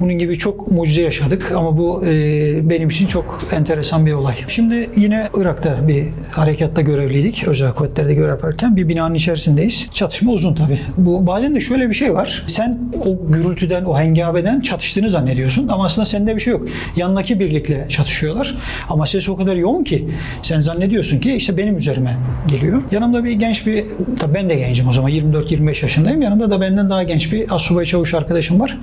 Bunun gibi çok mucize yaşadık ama bu e, benim için çok enteresan bir olay. Şimdi yine Irak'ta bir harekatta görevliydik. Özel kuvvetlerde görev yaparken bir binanın içerisindeyiz. Çatışma uzun tabii. Bu bazen de şöyle bir şey var. Sen o gürültüden, o hengabeden çatıştığını zannediyorsun ama aslında sende bir şey yok. Yanındaki birlikle çatışıyorlar. Ama ses o kadar yoğun ki sen zannediyorsun ki işte benim üzerime geliyor. Yanımda bir genç bir, tabii ben de gencim o zaman 24-25 yaşındayım. Yanımda da benden daha genç bir asubay çavuş arkadaşım var.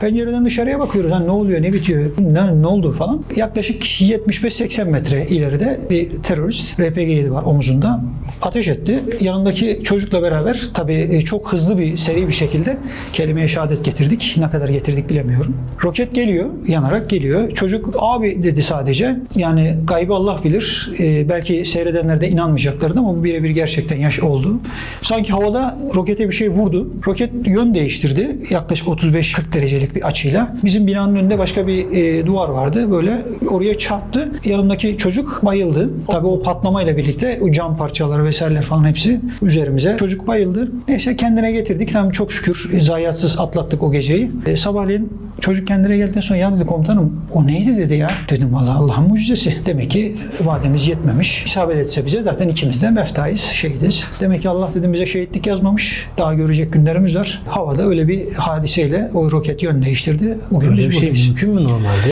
Pencereden dışarıya bakıyoruz. Hani ne oluyor, ne bitiyor, ne, ne oldu falan. Yaklaşık 75-80 metre ileride bir terörist RPG-7 var omuzunda. Ateş etti. Yanındaki çocukla beraber tabii e, çok hızlı bir seri bir şekilde kelimeye şehadet getirdik. Ne kadar getirdik bilemiyorum. Roket geliyor, yanarak geliyor. Çocuk abi dedi sadece. Yani gaybı Allah bilir. Ee, belki seyredenler de inanmayacaklardı ama bu birebir gerçekten yaş oldu. Sanki havada rokete bir şey vurdu. Roket yön değiştirdi. Yaklaşık 35-40 derecelik bir açıyla. Bizim binanın önünde başka bir e, duvar vardı. Böyle oraya çarptı. Yanımdaki çocuk bayıldı. Tabii o patlamayla birlikte o cam parçaları vesaireler falan hepsi üzerimize. Çocuk bayıldı. Neyse kendine getirdik. Tamam çok şükür zayiatsız atlattık o geceyi. E, sabahleyin çocuk kendine geldikten sonra ya dedi komutanım o neydi dedi ya. Dedim valla Allah'ın mucizesi. Demek ki vademiz yetmemiş. İsabet etse bize zaten ikimiz de meftayız, şehidiz. Demek ki Allah dedim bize şehitlik yazmamış. Daha görecek günlerimiz var. Havada öyle bir hadiseyle o roket yön değiştirdi. Bugün Böyle bir şey mümkün mü normalde?